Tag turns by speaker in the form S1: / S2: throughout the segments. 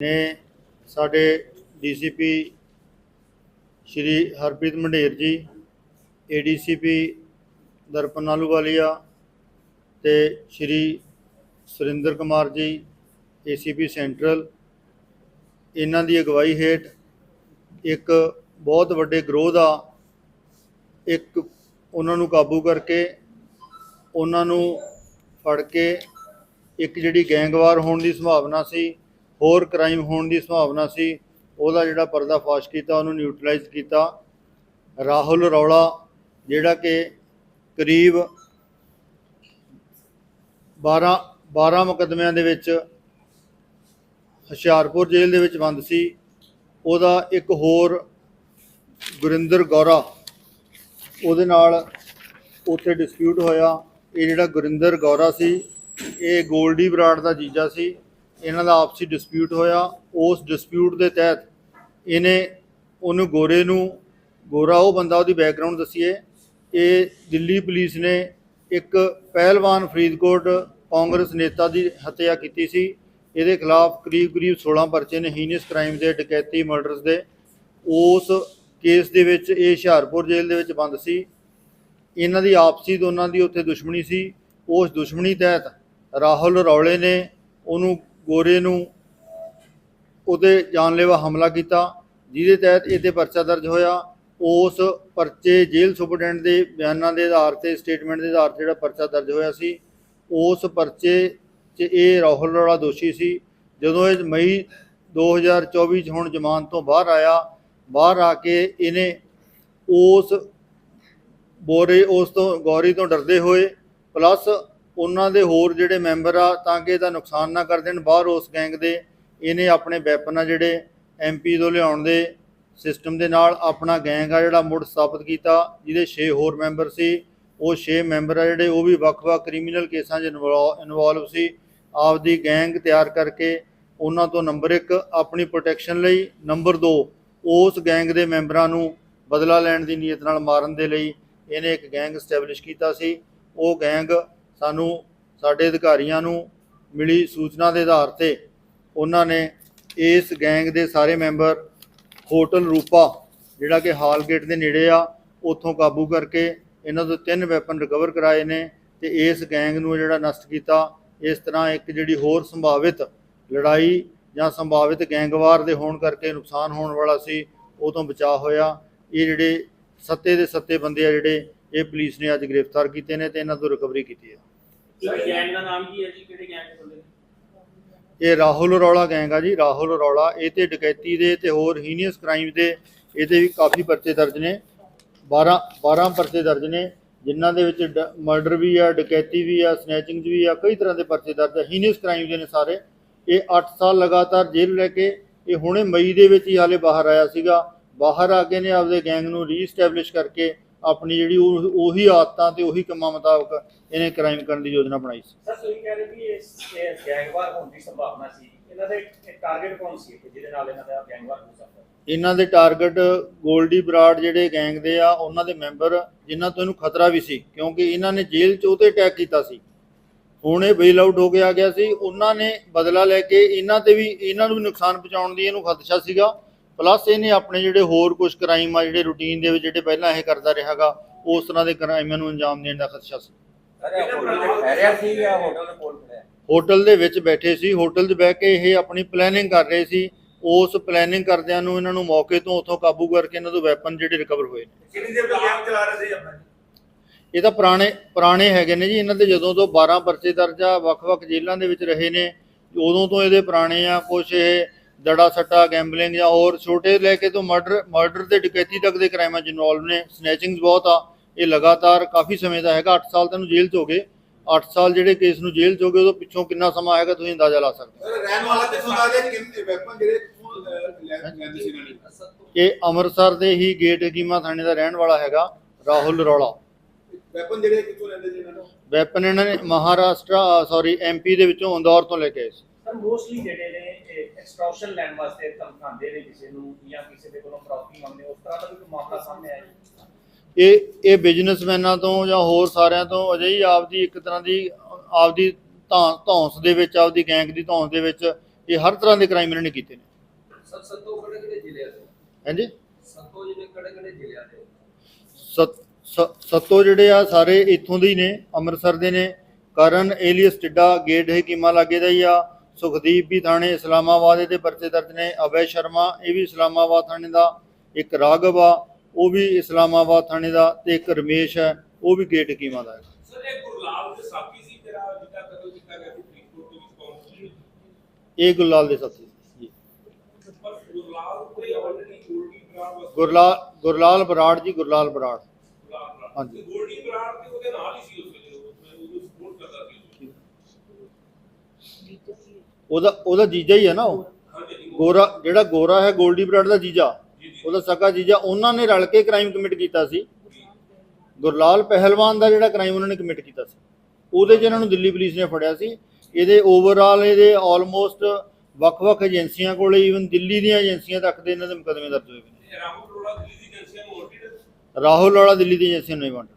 S1: ਨੇ ਸਾਡੇ ਡੀਸੀਪੀ ਸ਼੍ਰੀ ਹਰਪ੍ਰੀਤ ਮੰਡੇਰ ਜੀ, ਏਡੀਸੀਪੀ ਦਰਪਨ ਆਲੂਵਾਲੀਆ ਤੇ ਸ਼੍ਰੀ ਸੁਰਿੰਦਰ ਕੁਮਾਰ ਜੀ, ਏਸੀਪੀ ਸੈਂਟਰਲ। ਇਹਨਾਂ ਦੀ ਅਗਵਾਈ ਹੇਠ ਇੱਕ ਬਹੁਤ ਵੱਡੇ ਗਰੋਹ ਦਾ ਇੱਕ ਉਹਨਾਂ ਨੂੰ ਕਾਬੂ ਕਰਕੇ ਉਹਨਾਂ ਨੂੰ ਫੜ ਕੇ ਇੱਕ ਜਿਹੜੀ ਗੈਂਗਵਾਰ ਹੋਣ ਦੀ ਸੰਭਾਵਨਾ ਸੀ ਹੋਰ ਕ੍ਰਾਈਮ ਹੋਣ ਦੀ ਸੰਭਾਵਨਾ ਸੀ, ਉਹਦਾ ਜਿਹੜਾ ਪਰਦਾਫਾਸ਼ ਕੀਤਾ, ਉਹਨੂੰ ਨਿਊਟਰਲਾਈਜ਼ ਕੀਤਾ। ਰਾਹੁਲ ਰੌਲਾ, ਜਿਹੜਾ ਕਿ ਕਰੀਬ 12 12 ਮੁਕੱਦਮਿਆਂ ਦੇ ਵਿੱਚ ਹੁਸ਼ਿਆਰਪੁਰ ਜੇਲ੍ਹ ਦੇ ਵਿੱਚ ਬੰਦ ਸੀ। ਉਹਦਾ ਇੱਕ ਹੋਰ ਗੁਰਿੰਦਰ ਗੌਰਾ, ਉਹਦੇ ਨਾਲ ਉੱਥੇ ਡਿਸਪਿਊਟ ਹੋਇਆ। ਇਹ ਜਿਹੜਾ ਗੁਰਿੰਦਰ ਗੌਰਾ ਸੀ, ਇਹ ਗੋਲਡੀ ਬਰਾੜ ਦਾ ਜੀਜਾ ਸੀ। ਇਹਨਾਂ ਦਾ ਆਪਸੀ ਡਿਸਪਿਊਟ ਹੋਇਆ। ਉਸ ਡਿਸਪਿਊਟ ਦੇ ਤਹਿਤ ਇਹਨੇ ਉਹਨੂੰ ਗੋਰੇ ਨੂੰ, ਗੋਰਾ ਉਹ ਬੰਦਾ ਉਹਦੀ ਬੈਕਗ੍ਰਾਉਂਡ ਦਸੀਏ। ਇਹ ਦਿੱਲੀ ਪੁਲਿਸ ਨੇ ਇੱਕ ਪਹਿਲਵਾਨ ਫਰੀਦਕੋਟ ਕਾਂਗਰਸ ਨੇਤਾ ਦੀ ਹੱਤਿਆ ਕੀਤੀ ਸੀ। ਇਹਦੇ ਖਿਲਾਫ ਕਰੀਬ ਕਰੀਬ 16 ਪਰਚੇ ਨੇ ਹੀਨਸ ਕ੍ਰਾਈਮ ਦੇ, ਡਕੈਤੀ ਮਰਡਰਸ ਦੇ। ਉਸ ਕੇਸ ਦੇ ਵਿੱਚ ਇਹ ਹੁਸ਼ਿਆਰਪੁਰ ਜੇਲ੍ਹ ਦੇ ਵਿੱਚ ਬੰਦ ਸੀ। ਇਹਨਾਂ ਦੀ ਆਪਸੀ ਦੋਨਾਂ ਦੀ ਉੱਥੇ ਦੁਸ਼ਮਣੀ ਸੀ। ਉਸ ਦੁਸ਼ਮਣੀ ਤਹਿਤ ਰਾਹੁਲ ਰੌਲੇ ਨੇ ਉਹਨੂੰ ਗੋਰੇ ਨੂੰ ਉਹਦੇ ਜਾਨਲੇਵਾ ਹਮਲਾ ਕੀਤਾ, ਜਿਹਦੇ ਤਹਿਤ ਇਹ ਤੇ ਪਰਚਾ ਦਰਜ ਹੋਇਆ। ਉਸ ਪਰਚੇ ਜੇਲ੍ਹ ਸੁਪਰਡੈਂਟ ਦੇ ਬਿਆਨਾਂ ਦੇ ਆਧਾਰ ਤੇ, ਸਟੇਟਮੈਂਟ ਦੇ ਆਧਾਰ ਤੇ ਜਿਹੜਾ ਪਰਚਾ ਦਰਜ ਹੋਇਆ ਸੀ, ਉਸ ਪਰਚੇ 'ਚ ਇਹ ਰਾਹੁਲ ਰੌਲਾ ਦੋਸ਼ੀ ਸੀ। ਜਦੋਂ ਇਹ ਮਈ 2024 ਚ ਹੁਣ ਜ਼ਮਾਨਤ ਤੋਂ ਬਾਹਰ ਆਇਆ, ਬਾਹਰ ਆ ਕੇ ਇਹਨੇ ਉਸ ਬੋਰੇ, ਉਸ ਤੋਂ ਗੌਰੀ ਤੋਂ ਡਰਦੇ ਹੋਏ, ਪਲੱਸ ਉਹਨਾਂ ਦੇ ਹੋਰ ਜਿਹੜੇ ਮੈਂਬਰ ਆ, ਤਾਂ ਕਿ ਇਹਦਾ ਨੁਕਸਾਨ ਨਾ ਕਰ ਦੇਣ, ਬਾਹਰ ਉਸ ਗੈਂਗ ਦੇ ਇਹਨੇ ਆਪਣੇ ਵੈਪਨ ਆ ਜਿਹੜੇ ਐਮਪੀ ਤੋਂ ਲਿਆਉਣ ਦੇ ਸਿਸਟਮ ਦੇ ਨਾਲ ਆਪਣਾ ਗੈਂਗ ਆ ਜਿਹੜਾ ਮੁੜ ਸਥਾਪਿਤ ਕੀਤਾ, ਜਿਹਦੇ 6 ਹੋਰ ਮੈਂਬਰ ਸੀ। ਉਹ 6 ਮੈਂਬਰ ਆ ਜਿਹੜੇ, ਉਹ ਵੀ ਵੱਖ-ਵੱਖ ਕ੍ਰਿਮੀਨਲ ਕੇਸਾਂ 'ਚ ਇਨਵੋਲਵ ਸੀ। ਆਪਦੀ ਗੈਂਗ ਤਿਆਰ ਕਰਕੇ ਉਹਨਾਂ ਤੋਂ ਨੰਬਰ 1 ਆਪਣੀ ਪ੍ਰੋਟੈਕਸ਼ਨ ਲਈ ਨੰਬਰ 2 ਉਸ ਗੈਂਗ ਦੇ ਮੈਂਬਰਾਂ ਨੂੰ ਬਦਲਾ ਲੈਣ ਦੀ ਨੀਅਤ ਨਾਲ ਮਾਰਨ ਦੇ ਲਈ ਇਹਨੇ ਇੱਕ ਗੈਂਗ ਸਟੈਬਲਿਸ਼ ਕੀਤਾ ਸੀ। ਉਹ ਗੈਂਗ ਸਾਨੂੰ ਸਾਡੇ ਅਧਿਕਾਰੀਆਂ ਨੂੰ ਮਿਲੀ ਸੂਚਨਾ ਦੇ ਆਧਾਰ ਤੇ ਉਹਨਾਂ ਨੇ ਇਸ ਗੈਂਗ ਦੇ ਸਾਰੇ ਮੈਂਬਰ ਹੋਟਲ ਰੂਪਾ, ਜਿਹੜਾ ਕਿ ਹਾਲ ਗੇਟ ਦੇ ਨੇੜੇ ਆ, ਉੱਥੋਂ ਕਾਬੂ ਕਰਕੇ ਇਹਨਾਂ ਤੋਂ ਤਿੰਨ ਵੈਪਨ ਰਿਕਵਰ ਕਰਾਏ ਨੇ ਤੇ ਇਸ ਗੈਂਗ ਨੂੰ ਜਿਹੜਾ ਨਸ਼ਟ ਕੀਤਾ, ਇਸ ਤਰ੍ਹਾਂ ਇੱਕ ਜਿਹੜੀ ਹੋਰ ਸੰਭਾਵਿਤ ਲੜਾਈ ਜਾਂ ਸੰਭਾਵਿਤ ਗੈਂਗਵਾਰ ਦੇ ਹੋਣ ਕਰਕੇ ਨੁਕਸਾਨ ਹੋਣ ਵਾਲਾ ਸੀ, ਉਹ ਤੋਂ ਬਚਾਅ ਹੋਇਆ। ਇਹ ਜਿਹੜੇ ਸੱਤੇ ਦੇ ਸੱਤੇ ਬੰਦੇ ਆ ਜਿਹੜੇ, ਇਹ ਪੁਲਿਸ ਨੇ ਅੱਜ ਗ੍ਰਿਫਤਾਰ ਕੀਤੇ ਨੇ ਤੇ ਇਹਨਾਂ ਤੋਂ ਰਿਕਵਰੀ ਕੀਤੀ ਹੈ
S2: ਸਰ ਗੈਂਗ ਦਾ ਨਾਮ ਕੀ ਹੈ ਜੀ? ਕਿਹੜੇ ਗੈਂਗ ਦੇ ਬੰਦੇ
S1: ਇਹ ਰਾਹੁਲ ਰੌਲਾ ਗੈਂਗ ਆ ਜੀ, ਰਾਹੁਲ ਰੌਲਾ ਇਹ ਤੇ ਡਕੈਤੀ ਦੇ ਤੇ ਹੋਰ ਹੀਨੀਅਸ ਕ੍ਰਾਈਮ ਦੇ ਇਹਦੇ ਵੀ ਕਾਫੀ ਪਰਚੇ ਦਰਜ ਨੇ। 12 12 ਪਰਚੇ ਦਰਜ ਨੇ, ਜਿਨ੍ਹਾਂ ਦੇ ਵਿੱਚ ਮਰਡਰ ਵੀ ਆ, ਡਕੈਤੀ ਵੀ ਆ ਸਨੈਚਿੰਗ ਵੀ ਆ, ਕਈ ਤਰ੍ਹਾਂ ਦੇ ਪਰਚੇ ਦਰਜ ਆ। ਹੀਨੀਅਸ ਕ੍ਰਾਈਮ ਦੇ ਨੇ ਸਾਰੇ। ਇਹ 8 ਸਾਲ ਲਗਾਤਾਰ ਜੇਲ੍ਹ ਲੈ ਕੇ, ਇਹ ਹੁਣੇ ਮਈ ਦੇ ਵਿੱਚ ਹੀ ਹਾਲੇ ਬਾਹਰ ਆਇਆ ਸੀਗਾ। ਬਾਹਰ ਆ ਕੇ ਨੇ ਆਪਦੇ ਗੈਂਗ ਨੂੰ ਰੀਸਟੈਬਲਿਸ਼ ਕਰਕੇ ਆਪਣੀ ਜਿਹੜੀ ਉਹ- ਉਹੀ ਆਦਤਾਂ ਤੇ ਉਹੀ ਕੰਮਾਂ ਮੁਤਾਬਕ ਇਹਨੇ ਕ੍ਰਾਈਮ ਕਰਨ ਦੀ ਯੋਜਨਾ ਬਣਾਈ ਸੀ।
S2: ਸਰ ਤੁਸੀਂ ਕਹਿ ਰਹੇ ਵੀ ਇਸ ਇਹ ਗੈਂਗਵਾਰ ਹੋਣ ਦੀ ਸੰਭਾਵਨਾ ਸੀ। ਇਹਨਾਂ ਦੇ ਟਾਰਗੇਟ ਕੌਣ ਸੀ ਜਿਹਦੇ ਨਾਲ ਇਹਨਾਂ ਦਾ ਗੈਂਗਵਾਰ ਹੋ ਸਕਦਾ?
S1: ਇਹਨਾਂ ਦੇ ਟਾਰਗੇਟ ਗੋਲਡੀ ਬਰਾੜ ਜਿਹੜੇ ਗੈਂਗ ਦੇ ਆ ਉਹਨਾਂ ਦੇ ਮੈਂਬਰ ਜਿਨ੍ਹਾਂ ਤੋਂ ਇਹਨੂੰ ਖਤਰਾ ਵੀ ਸੀ ਕਿਉਂਕਿ ਇਹਨਾਂ ਨੇ ਜੇਲ੍ਹ 'ਚ ਉਹਤੇ ਅਟੈਕ ਕੀਤਾ ਸੀ। ਹੁਣ ਇਹ ਬੇਲ ਆਊਟ ਹੋ ਕੇ ਆ ਗਿਆ ਸੀ। ਉਹਨਾਂ ਨੇ ਬਦਲਾ ਲੈ ਕੇ ਇਹਨਾਂ ਤੇ ਵੀ ਇਹਨਾਂ ਨੂੰ ਵੀ ਨੁਕਸਾਨ ਪਹੁੰਚਾਉਣ ਦੀ ਇਹਨੂੰ ਖਦਸ਼ਾ ਸੀਗਾ। ਪਲੱਸ ਇਹਨੇ ਆਪਣੇ ਜਿਹੜੇ ਹੋਰ ਕੁਝ ਕ੍ਰਾਈਮ ਆ ਜਿਹੜੇ ਰੂਟੀਨ ਦੇ ਵਿੱਚ ਜਿਹੜੇ ਪਹਿਲਾਂ ਇਹ ਕਰਦਾ ਰਿਹਾਗਾ ਉਸ ਤਰ੍ਹਾਂ ਦੇ ਕ੍ਰਾਈਮਾਂ ਨੂੰ ਅੰਜਾਮ ਦੇਣ ਦਾ ਖਦਸ਼ਾ ਸੀ
S3: ਹੋਟਲ ਦੇ
S1: ਵਿੱਚ ਬੈਠੇ ਸੀ ਹੋਟਲ 'ਚ ਬਹਿ ਕੇ ਇਹ ਆਪਣੀ ਪਲੈਨਿੰਗ ਕਰ ਰਹੇ ਸੀ। ਉਸ ਪਲੈਨਿੰਗ ਕਰਦਿਆਂ ਨੂੰ ਇਹਨਾਂ ਨੂੰ ਮੌਕੇ ਤੋਂ ਉੱਥੋਂ ਕਾਬੂ ਕਰਕੇ ਇਹਨਾਂ ਤੋਂ ਵੈਪਨ ਜਿਹੜੇ ਰਿਕਵਰ ਹੋਏ ਨੇ।
S4: ਕਿੰਨੀ ਦੇਰ ਤੋਂ ਗੇਮ ਚਲਾ ਰਹੇ ਸੀ ਆਪਣਾ?
S1: ਇਹ ਤਾਂ ਪੁਰਾਣੇ ਪੁਰਾਣੇ ਹੈਗੇ ਨੇ ਜੀ ਇਹਨਾਂ ਦੇ ਜਦੋਂ ਤੋਂ 12 ਪਰਚੇ ਦਰਜ ਆ ਵੱਖ-ਵੱਖ ਜੇਲ੍ਹਾਂ ਦੇ ਵਿੱਚ ਰਹੇ ਨੇ ਉਦੋਂ ਤੋਂ ਇਹਦੇ ਪੁਰਾਣੇ ਆ ਕੁਛ ਇਹ ਦੜਾ ਸੱਟਾ ਗੈਂਬਲਿੰਗ ਜਾਂ ਹੋਰ ਛੋਟੇ ਲੈ ਕੇ ਤੋਂ ਮਰਡਰ ਮਰਡਰ ਤੇ ਡਕੈਤੀ ਤੱਕ ਦੇ ਕ੍ਰਾਈਮਾਂ 'ਚ ਇਨਵੋਲਵ ਨੇ ਸਨੈਚਿੰਗਸ ਬਹੁਤ ਆ। ਇਹ ਲਗਾਤਾਰ ਕਾਫੀ ਸਮੇਂ ਦਾ ਹੈਗਾ 8 ਸਾਲ ਤੈਨੂੰ ਜੇਲ੍ਹ 'ਚ ਹੋ ਗਏ। 8 ਸਾਲ ਜਿਹੜੇ ਕੇਸ ਨੂੰ ਜੇਲ੍ਹ 'ਚ ਹੋ ਗਏ ਉਦੋਂ ਪਿੱਛੋਂ ਕਿੰਨਾ ਸਮਾਂ ਆਏਗਾ ਤੁਸੀਂ ਅੰਦਾਜ਼ਾ ਲਾ ਸਕਦੇ ਹੋ?
S4: ਸਰ ਰਹਿਣ ਵਾਲਾ ਕਿੱਥੋਂ ਦਾ ਜੇ ਕਿੰਨੇ ਵੈਪਨ ਜਿਹੜੇ ਲੈਂਦੇ ਸੀ
S1: ਇਹ ਅੰਮ੍ਰਿਤਸਰ ਦੇ ਹੀ ਗੇਟ ਹਕੀਮਾ ਥਾਣੇ ਦਾ ਰਹਿਣ ਵਾਲਾ ਹੈਗਾ ਰਾਹੁਲ ਰੌਲਾ।
S4: ਵੈਪਨ ਜਿਹੜੇ ਕਿੱਥੋਂ ਲੈਂਦੇ ਸੀ ਇਹਨਾਂ ਨੂੰ
S1: ਵੈਪਨ ਇਹਨਾਂ ਨੇ ਮਹਾਰਾਸ਼ਟਰ ਸੌਰੀ ਐਮਪੀ ਦੇ ਵਿੱਚੋਂ ਇੰਦੌਰ ਤੋਂ ਲੈ ਕੇ ਆਏ ਸੀ।
S2: ਸਰ ਮੋਸਟਲੀ ਜਿਹੜੇ ਨੇ ਐਕਸਟ੍ਰੈਕਸ਼ਨ ਲੈਣ ਵਾਸਤੇ ਧਮਕਾਉਂਦੇ ਨੇ ਕਿਸੇ ਨੂੰ ਜਾਂ ਕਿਸੇ ਦੇ ਕੋਲੋਂ ਪ੍ਰਾਪਰਟੀ ਮੰਗਦੇ ਉਸ ਤਰ੍ਹਾਂ ਦਾ ਵੀ ਕੋਈ ਮਾਮਲਾ ਸਾਹਮਣੇ ਆਇਆ?
S1: ਇਹ ਇਹ ਬਿਜ਼ਨਸਮੈਨਾਂ ਤੋਂ ਜਾਂ ਹੋਰ ਸਾਰਿਆਂ ਤੋਂ ਅਜਿਹੀ ਆਪਦੀ ਇੱਕ ਤਰ੍ਹਾਂ ਦੀ ਆਪਦੀ ਧੌਂਸ ਦੇ ਵਿੱਚ ਆਪਦੀ ਗੈਂਗ ਦੀ ਧੌਂਸ ਦੇ ਵਿੱਚ ਇਹ ਹਰ ਤਰ੍ਹਾਂ ਦੇ ਕ੍ਰਾਈਮ ਇਹਨਾਂ ਨੇ ਕੀਤੇ ਨੇ।
S5: ਸਰ ਸੱਤੋ ਕਿਹੜੇ ਕਿਹੜੇ ਜ਼ਿਲ੍ਹਿਆਂ ਦੇ
S1: ਹਾਂਜੀ?
S5: ਸੱਤੋ ਜਿਹੜੇ ਕਿਹੜੇ ਕਿਹੜੇ ਜ਼ਿਲ੍ਹਿਆਂ ਦੇ
S1: ਸਤ- ਸ- ਸੱਤੋ ਜਿਹੜੇ ਆ ਸਾਰੇ ਇੱਥੋਂ ਦੇ ਹੀ ਨੇ ਅੰਮ੍ਰਿਤਸਰ ਦੇ ਨੇ ਕਰਨ ਏਲੀਅਸ ਟਿੱਡਾ ਗੇਟ ਹੈ ਕੀਮਾ ਲਾਗੇ ਦਾ ਹੀ ਆ। ਸੁਖਦੀਪ ਵੀ ਥਾਣੇ ਇਸਲਾਮਾਬਾਦ ਦੇ ਪਰਚੇ ਦਰਜ ਨੇ ਅਭੈ ਸ਼ਰਮਾ ਇਹ ਵੀ ਇਸਲਾਮਾਬਾਦ ਥਾਣੇ ਦਾ ਇੱਕ ਰਾਘਵ ਆ ਉਹ ਵੀ ਇਸਲਾਮਾਬਾਦ ਥਾਣੇ ਦਾ ਤੇ ਇੱਕ ਰਮੇਸ਼ ਹੈ ਉਹ ਵੀ ਗੇਟ ਕੀਮਾ ਦਾ ਹੈ
S6: ਸਰ ਇਹ ਗੁਰਲਾਲ ਦੇ ਸਾਥੀ ਸੀ ਤੇਰਾ ਜਿੱਦਾਂ ਕਤਲ ਕੀਤਾ ਗਿਆ ਸੀ ਫਰੀਦਕੋਟ ਦੇ ਵਿੱਚ ਕੌਣ
S1: ਇਹ ਗੁਰਲਾਲ ਦੇ ਸਾਥੀ ਜੀ
S6: ਪਰ ਗੁਰਲਾਲ ਤੇ ਆਲਰੇਡੀ ਗੋਲਡੀ ਬਰਾੜ
S1: ਗੁਰਲਾਲ ਗੁਰਲਾਲ ਬਰਾੜ ਜੀ ਗੁਰਲਾਲ ਬਰਾੜ। ਹਾਂਜੀ।
S6: ਤੇ ਗੋਲਡੀ ਬਰਾੜ ਤੇ ਉਹਦੇ ਨਾਲ ਹੀ ਸੀ ਉਸ ਵੇਲੇ ਉਹ ਉਹਨੂੰ ਸਪੋਰਟ ਕਰਦਾ ਸੀ
S1: ਉਹਦਾ ਉਹਦਾ ਜੀਜਾ ਹੀ ਹੈ ਨਾ ਉਹ। ਗੋਰਾ ਜਿਹੜਾ ਗੋਰਾ ਹੈ, ਗੋਲਡੀ ਬਰਾੜ ਦਾ ਜੀਜਾ। ਉਹਦਾ ਸਕਾ ਜੀਜਾ। ਉਹਨਾਂ ਨੇ ਰਲ ਕੇ ਕ੍ਰਾਈਮ ਕਮਿਟ ਕੀਤਾ ਸੀ। ਗੁਰਲਾਲ ਪਹਿਲਵਾਨ ਦਾ ਜਿਹੜਾ ਕ੍ਰਾਈਮ ਉਹਨਾਂ ਨੇ ਕਮਿਟ ਕੀਤਾ ਸੀ। ਉਹਦੇ 'ਚ ਇਹਨਾਂ ਨੂੰ ਦਿੱਲੀ ਪੁਲਿਸ ਨੇ ਫੜਿਆ ਸੀ। ਇਹਦੇ ਓਵਰਆਲ ਇਹਦੇ ਆਲਮੋਸਟ ਵੱਖ-ਵੱਖ ਏਜੰਸੀਆਂ ਕੋਲੇ ਈਵਨ ਦਿੱਲੀ ਦੀਆਂ ਏਜੰਸੀਆਂ ਤੱਕ ਦੇ ਇਹਨਾਂ ਦੇ ਮੁਕੱਦਮੇ ਦਰਜ ਹੋਏ ਨੇ।
S6: ਰਾਹੁਲ ਅਰੋੜਾ ਦਿੱਲੀ ਦੀ ਏਜੰਸੀਆਂ ਨੂੰ ਆਲਰੇਡੀ
S1: ਰਾਹੁਲ ਵਾਲਾ ਦਿੱਲੀ ਦੀ ਏਜੰਸੀ ਨੂੰ ਨਹੀਂ ਵਾਂਟ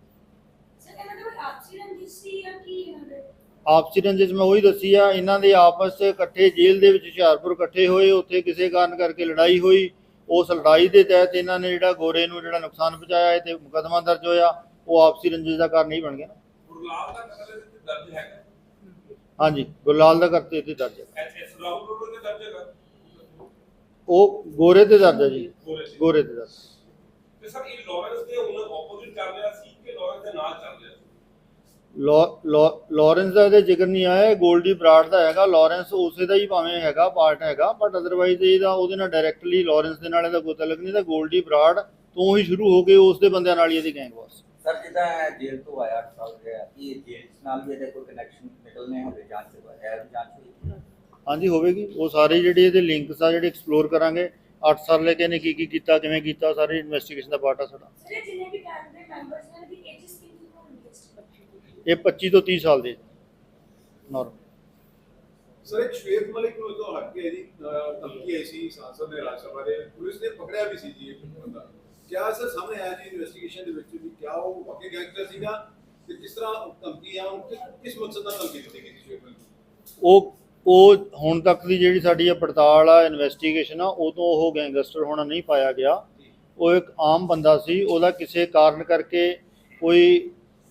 S7: ਸਰ ਇਹਨਾਂ ਦਾ ਕੋਈ ਆਪਸੀ ਰੰਜਿਸ਼ ਸੀ ਜਾਂ ਕੀ ਇਹਨਾਂ ਦੇ
S1: ਆਪਸੀ ਰੰਜਿਸ਼ ਮੈਂ ਉਹੀ ਦੱਸੀ ਆ ਇਹਨਾਂ ਦੇ ਆਪਸ ਇਕੱਠੇ ਜੇਲ੍ਹ ਦੇ ਵਿੱਚ ਹੁਸ਼ਿਆਰਪੁਰ ਇਕੱਠੇ ਹੋਏ ਉੱਥੇ ਕਿਸੇ ਕਾਰਨ ਕਰਕੇ ਲੜਾਈ ਹੋਈ। ਉਸ ਲੜਾਈ ਦੇ ਤਹਿਤ ਇਹਨਾਂ ਨੇ ਜਿਹੜਾ ਗੋਰੇ ਨੂੰ ਜਿਹੜਾ ਨੁਕਸਾਨ ਪਹੁੰਚਾਇਆ ਤੇ ਮੁਕੱਦਮਾ ਦਰਜ ਹੋਇਆ ਉਹ ਆਪਸੀ ਰੰਜਿਸ਼ ਦਾ ਕਾਰਨ ਨਹੀਂ ਬਣ ਗਿਆ
S6: ਗੁਰਲਾਲ ਦਾ ਕਤਲ ਤੇ ਦਰਜ ਹੈਗਾ?
S1: ਹਾਂਜੀ ਗੁਰਲਾਲ ਦਾ ਕਰਤੇ ਇੱਥੇ ਦਰਜ ਹੈ।
S6: ਐਸ ਐਸ ਰਾਹੁਲ ਅਰੋੜਾ ਦੇ ਦਰਜ ਹੈਗਾ?
S1: ਉਹ ਗੋਰੇ ਤੇ ਦਰਜ ਹੈ ਜੀ।
S6: ਗੋਰੇ
S1: ਤੇ। ਦਰਜ
S6: ਤੇ ਸਰ ਇਹ ਲਾਰੈਂਸ ਦੇ ਹੁਣ ਆਪੋਜ਼ਿਟ ਚੱਲ ਰਿਹਾ ਸੀ ਕਿ ਲਾਰੈਂਸ ਦੇ ਨਾਲ ਚੱਲ ਰਿਹਾ?
S1: ਲਾਰੈਂਸ ਦਾ ਇਹਦੇ ਜ਼ਿਕਰ ਨਹੀਂ ਆਇਆ ਇਹ ਗੋਲਡੀ ਬਰਾੜ ਦਾ ਹੈਗਾ ਲਾਰੈਂਸ ਉਸੇ ਦਾ ਹੀ ਭਾਵੇਂ ਹੈਗਾ ਪਾਰਟ ਹੈਗਾ ਬਟ ਅਦਰਵਾਈਜ਼ ਇਹਦਾ ਉਹਦੇ ਨਾਲ ਡਾਇਰੈਕਟਲੀ ਲਾਰੈਂਸ ਦੇ ਨਾਲ ਇਹਦਾ ਕੋਈ ਤਲਕ ਨਹੀਂ ਤਾਂ ਗੋਲਡੀ ਬਰਾੜ ਤੋਂ ਹੀ ਸ਼ੁਰੂ ਹੋ ਕੇ ਉਸ ਦੇ ਬੰਦਿਆਂ ਨਾਲ ਹੀ ਇਹਦੀ ਗੈਂਗ ਵਾਸ
S3: ਸਰ ਜਿੱਦਾਂ ਜੇਲ੍ਹ ਤੋਂ ਆਇਆ 8 ਸਾਲ ਰਿਹਾ ਕੀ ਇਹ ਜੇਲ੍ਹ ਨਾਲ ਵੀ ਇਹਦੇ ਕੋਈ ਕਨੈਕਸ਼ਨ ਨਿਕਲਨੇ ਹੋਵੇ ਜਾਂਚ ਇਹ ਜਾਂਚ
S1: ਹਾਂਜੀ ਹੋਵੇਗੀ। ਉਹ ਸਾਰੇ ਜਿਹੜੇ ਇਹਦੇ ਲਿੰਕਸ ਆ ਜਿਹੜੇ ਐਕਸਪਲੋਰ ਕਰਾਂਗੇ 8 ਸਾਲ ਲੈ ਕੇ ਇਹਨੇ ਕੀ ਕੀ ਕੀਤਾ ਕਿਵੇਂ ਕੀਤਾ ਸਾਰੇ ਇਨਵੈਸਟੀਗੇਸ਼ਨ ਦਾ ਪਾਰਟ ਆ ਸਾਡਾ।
S7: ਸਰ ਜਿੰਨੇ ਵੀ ਗੈਂਗ ਦੇ ਮੈਂਬਰਸ ਨੇ ਦੀ ਏਜਸ ਕਿੰਨੀ ਹੋਣਗੇ
S1: ਇਹ 25 ਤੋਂ 30 ਸਾਲ ਦੇ ਨਾਰਮਲ
S4: ਸਰ ਇੱਕ ਸ਼ਵੇਤ ਮਲਿਕ ਨੂੰ ਤੋਂ ਹਟ ਕੇ ਜੀ ਧਮਕੀ ਆਈ ਸੀ ਸੰਸਦ ਨੇ ਰਾਜ ਸਭਾ ਦੇ ਪੁਲਿਸ ਨੇ ਪਕੜਿਆ ਵੀ ਸੀ ਜੀ ਇੱਕ ਬੰਦਾ। ਕਿਆ ਸਰ ਸਾਹਮਣੇ ਆਇਆ ਜੀ ਇਨਵੈਸਟੀਗੇਸ਼ਨ ਦੇ ਵਿੱਚ ਵੀ ਕਿਆ ਉਹ ਵਾਕਈ ਗੈਂਗਸਟਰ ਸੀਗਾ ਤੇ ਕਿਸ ਤਰ੍ਹਾਂ ਉਹ ਧਮਕੀ ਆ ਉਹ ਕਿਸ- ਕਿਸ ਮਕਸਦ ਨਾਲ ਧਮਕੀ ਦਿੱਤੀ ਗਈ ਸੀ ਸ਼ਵੇਤ ਮਲਿਕ ਨੂੰ?
S1: ਉਹ ਉਹ ਹੁਣ ਤੱਕ ਦੀ ਜਿਹੜੀ ਸਾਡੀ ਇਹ ਪੜਤਾਲ ਆ ਇਨਵੈਸਟੀਗੇਸ਼ਨ ਆ ਉਦੋਂ ਉਹ ਗੈਂਗਸਟਰ ਹੋਣਾ ਨਹੀਂ ਪਾਇਆ ਗਿਆ। ਉਹ ਇੱਕ ਆਮ ਬੰਦਾ ਸੀ ਉਹਦਾ ਕਿਸੇ ਕਾਰਨ ਕਰਕੇ ਕੋਈ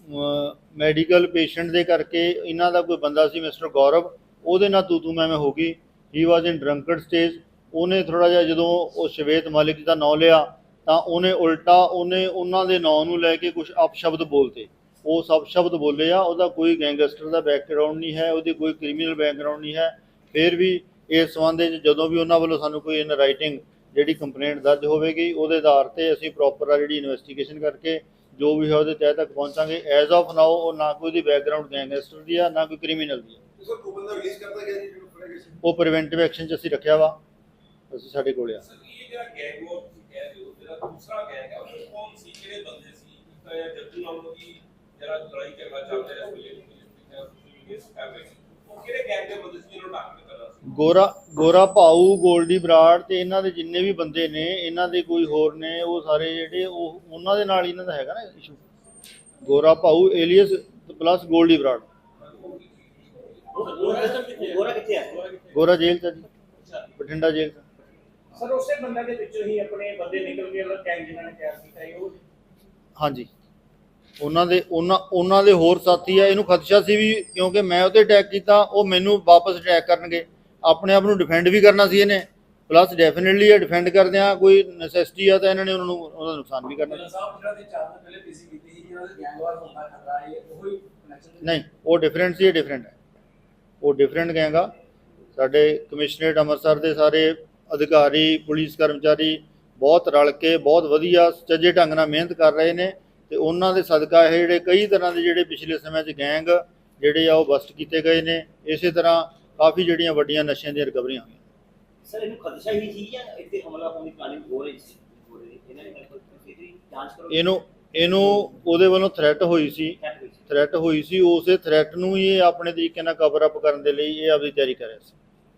S1: ਮੈਡੀਕਲ ਪੇਸ਼ੈਂਟ ਦੇ ਕਰਕੇ ਇਹਨਾਂ ਦਾ ਕੋਈ ਬੰਦਾ ਸੀ ਮਿਸਟਰ ਗੌਰਵ, ਉਹਦੇ ਨਾਲ ਤੂ ਤੂ ਮੈਂ ਮੈਂ ਹੋ ਗਈ। ਹੀ ਵਾਸ ਇਨ ਡਰੰਕਡ ਸਟੇਜ ਉਹਨੇ ਥੋੜਾ ਜਿਹਾ ਜਦੋਂ ਉਹ ਸ਼ਵੇਤ ਮਾਲਿਕ ਦਾ ਨਾਂ ਲਿਆ, ਤਾਂ ਉਹਨੇ ਉਲਟਾ ਉਹਨੇ ਉਹਨਾਂ ਦੇ ਨਾਂ ਨੂੰ ਲੈ ਕੇ ਕੁਝ ਅਪਸ਼ਬਦ ਬੋਲਤੇ। ਉਹ ਸਭ ਸ਼ਬਦ ਬੋਲੇ ਆ, ਉਹਦਾ ਕੋਈ ਗੈਂਗਸਟਰ ਦਾ ਬੈਕਗ੍ਰਾਉਂਡ ਨਹੀਂ ਹੈ, ਉਹਦੀ ਕੋਈ ਕ੍ਰਿਮੀਨਲ ਬੈਕਗ੍ਰਾਉਂਡ ਨਹੀਂ ਹੈ। ਫਿਰ ਵੀ ਇਸ ਸੰਬੰਧ ਵਿੱਚ ਜਦੋਂ ਵੀ ਉਹਨਾਂ ਵੱਲੋਂ ਸਾਨੂੰ ਕੋਈ ਇਨ ਰਾਈਟਿੰਗ ਜਿਹੜੀ ਕੰਪਲੇਂਟ ਦਰਜ ਹੋਵੇਗੀ, ਉਹਦੇ ਆਧਾਰ ਤੇ ਅਸੀਂ ਪ੍ਰੋਪਰ ਆ ਜਿਹੜੀ ਇਨਵੈਸਟੀਗੇਸ਼ਨ ਕਰਕੇ ਜੋ ਵੀ ਹੈ ਉਹਦੇ ਤਹਿ ਤੱਕ ਪਹੁੰਚਾਂਗੇ। ਐਜ਼ ਆਫ ਨਾਓ ਉਹ ਨਾ ਕੋਈ ਦੀ ਬੈਕਗ੍ਰਾਉਂਡ ਗੈਂਗਸਟਰ ਦੀ ਆ ਨਾ ਕੋਈ ਕ੍ਰਿਮੀਨਲ ਦੀ ਆ।
S4: ਸਰ ਉਹ ਬੰਦਾ ਰਿਲੀਜ਼ ਕਰਤਾ ਗਿਆ ਜੀ ਜਿਹਨੂੰ ਫੜਿਆ ਗਿਆ ਸੀ
S1: ਉਹ ਪ੍ਰੀਵੈਂਟਿਵ ਐਕਸ਼ਨ 'ਚ ਅਸੀਂ ਰੱਖਿਆ ਵਾ। ਅਸੀਂ ਸਾਡੇ ਕੋਲ ਆ।
S6: ਸਰ ਇਹ ਜਿਹੜਾ ਗੈਂਗ ਵਾਰ ਤੁਸੀਂ ਕਹਿ ਰਹੇ ਹੋ ਜਿਹੜਾ ਦੂਸਰਾ ਗੈਂਗ ਹੈ ਉਹ ਕੌਣ ਸੀ ਕਿਹੜੇ ਬੰਦੇ ਸੀ? ਇੱਕ ਤਾਂ ਇਹ ਜੱਜੂ ਨਾਮ ਦੀ ਜਿਹੜਾ ਲੜਾਈ ਝਗੜਾ ਚੱਲ ਰਿਹਾ ਇਸ ਵੇਲੇ ਪੁਲਿਸ ਕਰ ਰਹੀ ਸੀ ਉਹ ਕਿਹੜੇ ਗੈਂਗ ਦੇ ਬੰਦੇ ਸੀ ਜਿਹਨੂੰ ਟਾਰਗੇਟ ਕਰਨਾ ਸੀ?
S1: ਗੋਰਾ ਗੋਰਾ ਭਾਊ ਗੋਲਡੀ ਬਰਾੜ ਤੇ ਇਹਨਾਂ ਦੇ ਜਿੰਨੇ ਵੀ ਬੰਦੇ ਨੇ ਇਹਨਾਂ ਦੇ ਕੋਈ ਹੋਰ ਨੇ ਉਹ ਸਾਰੇ ਜਿਹੜੇ ਉਹ ਉਹਨਾਂ ਦੇ ਨਾਲ ਹੀ ਇਹਨਾਂ ਦਾ ਹੈਗਾ ਨਾ ਇਸ਼ੂ ਗੋਰਾ ਭਾਊ ਏਲੀਅਸ ਪਲੱਸ ਗੋਲਡੀ ਬਰਾੜ।
S2: ਗੋਰਾ ਕਿੱਥੇ ਆ
S1: ਗੋਰਾ ਜੇਲ੍ਹ ਚ ਆ ਜੀ ਬਠਿੰਡਾ ਜੇਲ੍ਹ ਚ
S2: ਸਰ ਉਸੇ ਬੰਦੇ ਦੇ ਵਿੱਚੋਂ ਹੀ ਆਪਣੇ ਬੰਦੇ ਨਿਕਲ ਕੇ ਗੈਂਗ ਜਿਨ੍ਹਾਂ ਨੇ ਤਿਆਰ ਕੀਤਾ ਸੀ ਉਹ
S1: ਹਾਂਜੀ। ਉਹਨਾਂ ਦੇ ਉਹਨਾਂ ਉਹਨਾਂ ਦੇ ਹੋਰ ਸਾਥੀ ਆ ਇਹਨੂੰ ਖਦਸ਼ਾ ਸੀ ਵੀ ਕਿਉਂਕਿ ਮੈਂ ਉਹਤੇ ਅਟੈਕ ਕੀਤਾ ਉਹ ਮੈਨੂੰ ਵਾਪਸ ਅਟੈਕ ਕਰਨਗੇ। ਆਪਣੇ ਆਪ ਨੂੰ ਡਿਫੈਂਡ ਵੀ ਕਰਨਾ ਸੀ ਇਹਨੇ। ਪਲੱਸ ਡੈਫੀਨਿਟਲੀ ਇਹ ਡਿਫੈਂਡ ਕਰਦੇ ਆ ਕੋਈ ਨੈਸੈਸਿਟੀ ਆ ਤਾਂ ਇਹਨਾਂ ਨੇ ਉਹਨਾਂ ਨੂੰ ਉਹਦਾ ਨੁਕਸਾਨ ਵੀ ਕਰਨਾ। ਨਹੀਂ ਉਹ ਡਿਫਰੈਂਟ ਸੀ ਇਹ ਡਿਫਰੈਂਟ ਹੈ। ਉਹ ਡਿਫਰੈਂਟ ਗੈਂਗਾ ਸਾਡੇ ਕਮਿਸ਼ਨਰੇਟ ਅੰਮ੍ਰਿਤਸਰ ਦੇ ਸਾਰੇ ਅਧਿਕਾਰੀ ਪੁਲਿਸ ਕਰਮਚਾਰੀ ਬਹੁਤ ਰਲ ਕੇ ਬਹੁਤ ਵਧੀਆ ਸੱਚੇ ਢੰਗ ਨਾਲ ਮਿਹਨਤ ਕਰ ਰਹੇ ਨੇ। ਤੇ ਉਹਨਾਂ ਦੇ ਸਦਕਾ ਇਹ ਜਿਹੜੇ ਕਈ ਤਰ੍ਹਾਂ ਦੇ ਜਿਹੜੇ ਪਿਛਲੇ ਸਮੇਂ 'ਚ ਗੈਂਗ ਜਿਹੜੇ ਆ ਉਹ ਬਸਟ ਕੀਤੇ ਗਏ ਨੇ ਇਸੇ ਤਰ੍ਹਾਂ ਕਾਫੀ ਜਿਹੜੀਆਂ ਵੱਡੀਆਂ ਨਸ਼ਿਆਂ ਦੀਆਂ ਰਿਕਵਰੀਆਂ ਹੋਈਆਂ।
S8: ਸਰ ਇਹਨੂੰ ਖਦਸ਼ਾ ਹੀ ਸੀ ਜਾਂ ਇੱਥੇ ਹਮਲਾ ਹੋਣ ਦੀ ਪਲਾਨਿੰਗ ਹੋ ਰਹੀ ਸੀ ਹੋ ਰਹੀ ਇਹਨਾਂ ਨੇ ਕੋਈ ਕੀਤੀ ਜਾਂਚ ਕਰੋ
S1: ਇਹਨੂੰ ਇਹਨੂੰ ਉਹਦੇ ਵੱਲੋਂ ਥ੍ਰੈਟ
S8: ਹੋਈ ਸੀ।
S1: ਥ੍ਰੈਟ ਹੋਈ ਸੀ। ਉਸੇ ਥ੍ਰੈਟ ਨੂੰ ਹੀ ਇਹ ਆਪਣੇ ਤਰੀਕੇ ਨਾਲ ਕਵਰ ਅਪ ਕਰਨ ਦੇ ਲਈ ਇਹ ਆਪਦੀ ਤਿਆਰੀ ਕਰ ਰਿਹਾ ਸੀ।